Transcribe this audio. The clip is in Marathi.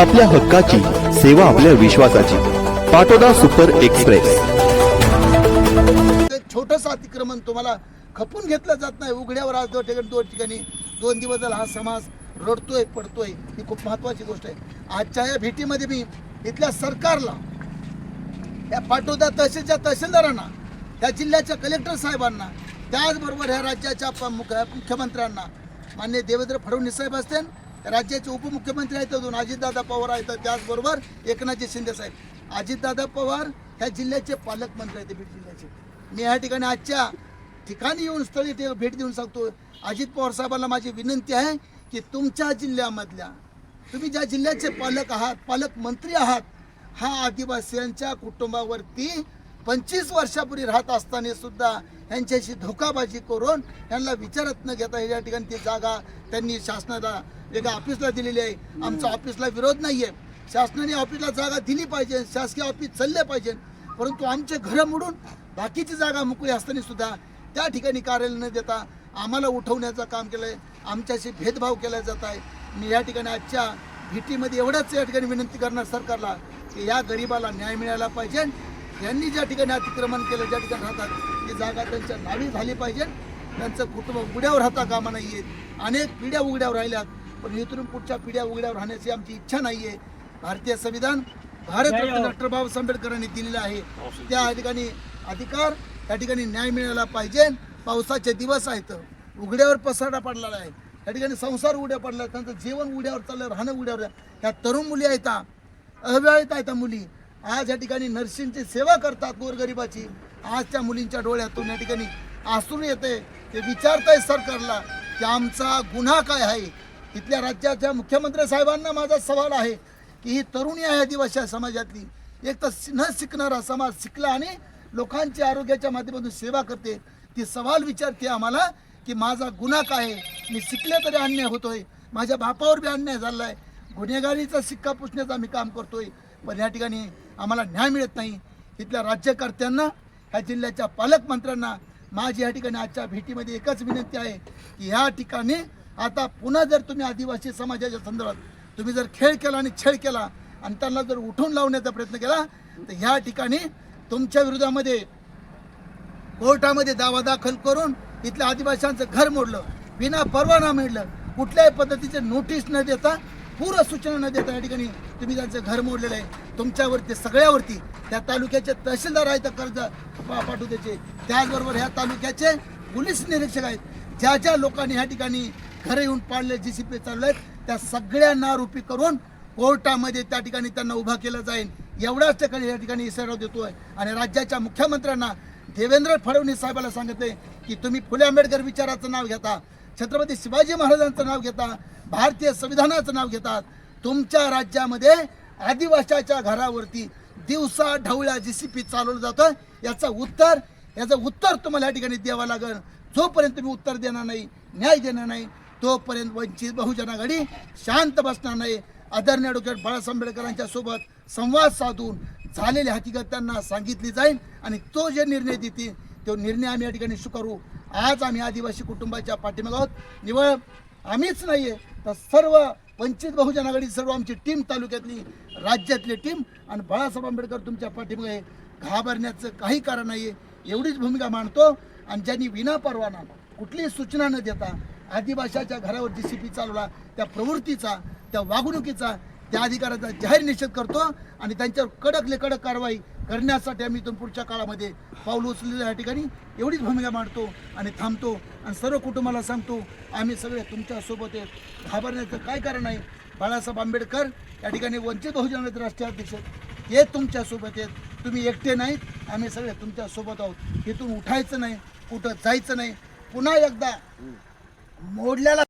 आपल्या हक्काची सेवा आपल्या विश्वासाची. Patoda super express. एक अतिक्रमण तुम्हाला खपून घेतलं जात नाही. उघड्यावर आज दोन ठिकाणी दोन ठिकाणी दोन दिवस झाला हा समाज रडतोय पडतोय. ही खूप महत्त्वाची गोष्ट आहे. आजच्या या भेटीमध्ये मी इथल्या सरकारला या पाटोदा तहसीलच्या तहसीलदारांना त्या जिल्ह्याच्या कलेक्टर साहेबांना त्याचबरोबर ह्या राज्याच्या मुख्यमंत्र्यांना मान्य देवेंद्र फडणवीस साहेब असतील राज्याचे उपमुख्यमंत्री आहेत अजून अजितदादा पवार आहेत. त्याचबरोबर एकनाथजी शिंदे साहेब. अजितदादा पवार ह्या जिल्ह्याचे पालकमंत्री आहेत बीड जिल्ह्याचे. मी या ठिकाणी आजच्या ठिकाणी येऊन स्थळी ते भेट देऊन सांगतो. अजित पवार साहेबांना माझी विनंती आहे की तुमच्या जिल्ह्यामधल्या तुम्ही ज्या जिल्ह्याचे पालक आहात पालकमंत्री आहात हा आदिवासीयांच्या कुटुंबावरती पंचवीस वर्षापूर्वी राहत असताना सुद्धा यांच्याशी धोकाबाजी करून यांना विचारत न घेता या ठिकाणी ती जागा त्यांनी शासनाला एका ऑफिसला दिलेली आहे. आमचा ऑफिसला विरोध नाही आहे शासनाने ऑफिसला जागा दिली पाहिजे शासकीय ऑफिस चालले पाहिजे. परंतु आमचे घरं मोडून बाकीची जागा मोकळी असताना सुद्धा त्या ठिकाणी कार्यालय न देता आम्हाला उठवण्याचं काम केलं आहे आमच्याशी भेदभाव केला जात आहे. मी या ठिकाणी आजच्या भेटीमध्ये एवढंच या ठिकाणी विनंती करणार सरकारला की या गरिबाला न्याय मिळायला पाहिजे. यांनी ज्या ठिकाणी अतिक्रमण केलं ज्या ठिकाणी राहतात ती जागा त्यांच्या नावी झाली पाहिजे. त्यांचं कुटुंब उघड्यावर राहता कामा नाही आहेत अनेक पिढ्या उघड्यावर राहिल्यात पण इथून पुढच्या पिढ्या उघड्यावर राहण्याची आमची इच्छा नाही आहे भारतीय संविधान भारतरत्न डॉक्टर बाबासाहेब आंबेडकरांनी दिलेलं आहे. त्या ठिकाणी अधिकार त्या ठिकाणी न्याय मिळाला पाहिजे. पावसाचे दिवस आहेत. उघड्यावर पसारा पडलेला आहे. त्या ठिकाणी संसार उघड्या पडला त्यांचं जेवण उघड्यावर चाललं राहणं उघड्यावर. आहे. ह्या तरुण मुली आहेत. अविवाहित आहेत मुली. आज या ठिकाणी नर्सिंगची सेवा करतात गोरगरिबाची. आज त्या मुलींच्या डोळ्यातून या ठिकाणी आसून येते. ते विचारताय सरकारला की आमचा गुन्हा काय आहे? इथल्या राज्याच्या मुख्यमंत्री साहेबांना माझा सवाल आहे की ही तरुणी आहे आदिवासी समाजातली. एक तर न शिकणारा समाज शिकला आणि लोकांची आरोग्याच्या माध्यमातून सेवा करते. ती सवाल विचारते आम्हाला की माझा गुन्हा काय आहे? मी शिकले तरी अन्याय होतोय. माझ्या बापावर बी अन्याय झाला आहे गुन्हेगारीचा शिक्का पुसण्याचा मी काम करतोय. पण या ठिकाणी आम्हाला न्याय मिळत नाही. इथल्या राज्यकर्त्यांना ह्या जिल्ह्याच्या पालकमंत्र्यांना माझी या ठिकाणी आजच्या भेटीमध्ये एकच विनंती आहे की ह्या ठिकाणी आता पुन्हा जर तुम्ही आदिवासी समाजाच्या संदर्भात तुम्ही जर खेळ केला आणि छेड केला आणि त्यांना जर उठून लावण्याचा प्रयत्न केला तर ह्या ठिकाणी तुमच्या विरोधामध्ये कोर्टामध्ये दावा दाखल करून इथल्या आदिवाशांचं घर मोडलं. विना परवाना मिळलं. कुठल्याही पद्धतीचे नोटीस न देता पूर्व सूचना न देता या ठिकाणी तुम्ही त्यांचं घर मोडलेलं आहे. तुमच्यावरती सगळ्यावरती त्या तालुक्याचे तहसीलदार आहेत कर्ज पाठवू द्यायचे त्याचबरोबर ह्या तालुक्याचे पोलीस निरीक्षक आहेत. ज्या ज्या लोकांनी ह्या ठिकाणी घरं येऊन पाडले जी सी पी चालू आहेत त्या सगळ्यांना आरोपी करून कोर्टामध्ये त्या ठिकाणी त्यांना उभा केलं जाईल. एवढ्याच ठिकाणी या ठिकाणी इशारा देतोय आणि राज्याच्या मुख्यमंत्र्यांना देवेंद्र फडणवीस साहेबाला सांगितले की तुम्ही फुले आंबेडकर विचाराचं नाव घेता. छत्रपती शिवाजी महाराजांचं नाव घेता भारतीय संविधानाचं नाव घेतात तुमच्या राज्यामध्ये आदिवासाच्या घरावरती दिवसा ढवळ्या जी सी पी चालवलं जातं. याचं उत्तर याचं उत्तर तुम्हाला या ठिकाणी द्यावं लागेल. जोपर्यंत तुम्ही उत्तर देणार नाही न्याय देणार नाही तोपर्यंत वंचित बहुजन आघाडी शांत बसणार नाही. आदरणीय ॲडव्होकेट बाळासाहेब आंबेडकरांच्या सोबत संवाद साधून झालेली हकीकत त्यांना सांगितली जाईल आणि तो जे निर्णय देतील तो निर्णय आम्ही या ठिकाणी स्वीकारू. आज आम्ही आदिवासी कुटुंबाच्या पाठीमागे आहोत. निवळ आम्हीच नाही आहे तर सर्व वंचित बहुजन आघाडी सर्व आमची टीम तालुक्यातली राज्यातली टीम आणि बाळासाहेब आंबेडकर तुमच्या पाठीमागे घाबरण्याचं काही कारण नाही आहे एवढीच भूमिका मांडतो आणि ज्यांनी विना परवाना कुठलीही सूचना न देता आदिवाशाच्या घरावर जी सी पी चालवला त्या प्रवृत्तीचा त्या वागणुकीचा त्या अधिकाराचा जाहीर निषेध करतो आणि त्यांच्यावर कडकले कडक कारवाई करण्यासाठी आम्ही इथून पुढच्या काळामध्ये पाऊल उचललेलं या ठिकाणी एवढीच भूमिका मांडतो आणि थांबतो आणि सर्व कुटुंबाला सांगतो आम्ही सगळे तुमच्यासोबत आहेत. घाबरण्याचं काय कारण आहे? बाळासाहेब आंबेडकर या ठिकाणी वंचित बहुजन राष्ट्रीय अध्यक्ष हे तुमच्यासोबत आहेत. तुम्ही एकटे नाहीत. आम्ही सगळे तुमच्यासोबत आहोत. इथून उठायचं नाही कुठं जायचं नाही. पुन्हा एकदा मोडल्याला